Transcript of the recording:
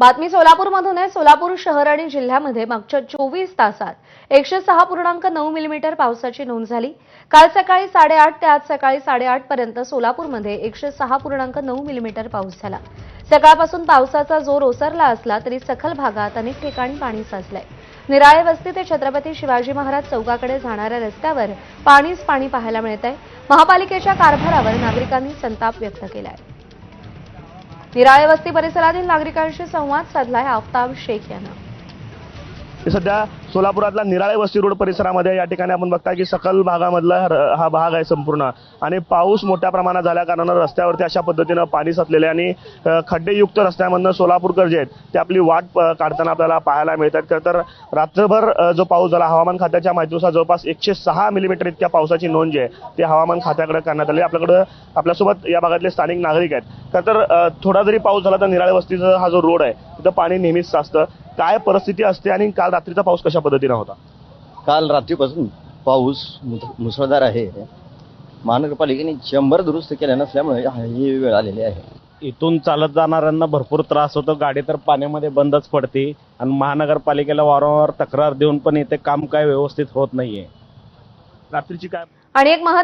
बातमी सोलापूरमधून आहे. सोलापूर शहर आणि जिल्ह्यामध्ये मागच्या चोवीस तासात एकशे सहा पूर्णांक नऊ मिलीमीटर पावसाची नोंद झाली. काल सकाळी साडेआठ ते आज सकाळी साडेआठ पर्यंत सोलापूरमध्ये एकशे सहा पूर्णांक नऊ मिलीमीटर पाऊस झाला. सकाळपासून पावसाचा जोर ओसरला असला तरी सखल भागात अनेक ठिकाणी पाणी साचलंय. निराळे वस्ती ते छत्रपती शिवाजी महाराज चौकाकडे जाणाऱ्या रस्त्यावर पाणीच पाणी पाहायला मिळत आहे महापालिकेच्या कारभारावर नागरिकांनी संताप व्यक्त केला आहे निराळे वस्ती परिसरातील नागरिकांशी संवाद साधलाय आफताब शेख यानं. सध्या सोलापुरातला निराळे वस्ती रोड परिसरामध्ये या ठिकाणी आपण बघता की सकल भागामधला र- हा भाग आहे संपूर्ण. आणि पाऊस मोठ्या प्रमाणात झाल्या कारणानं रस्त्यावरती अशा पद्धतीनं पाणी साचलेले आणि खड्डेयुक्त रस्त्यामधनं सोलापूरकर जे आहेत ते आपली वाट काढताना आपल्याला पाहायला मिळतात. खरं तर रात्रभर जो पाऊस झाला हवामान खात्याच्या माहितीनुसार जवळपास एकशे सहा मिलीमीटर इतक्या पावसाची नोंद जी आहे ते हवामान खात्याकडे करण्यात आली. आपल्याकडं आपल्यासोबत या भागातले स्थानिक नागरिक आहेत. खरं तर थोडा जरी पाऊस झाला तर निराळे वस्तीचा हा जो रोड आहे तिथं पाणी नेहमीच साचतं. काय परिस्थिती असते आणि काल रात्रीचा पाऊस कशा पद्धतीनं होता? काल रात्रीपासून पाऊस मुस- मुसळधार आहे. महानगरपालिकेने शंभर दुरुस्त केल्या नसल्यामुळे हा- वेळ आलेली आहे. इथून चालत जाणाऱ्यांना भरपूर त्रास होतो. गाडी तर पाण्यामध्ये बंदच पडते. आणि महानगरपालिकेला वारंवार तक्रार देऊन पण इथे काम काय व्यवस्थित होत नाहीये. रात्रीची काय आणि एक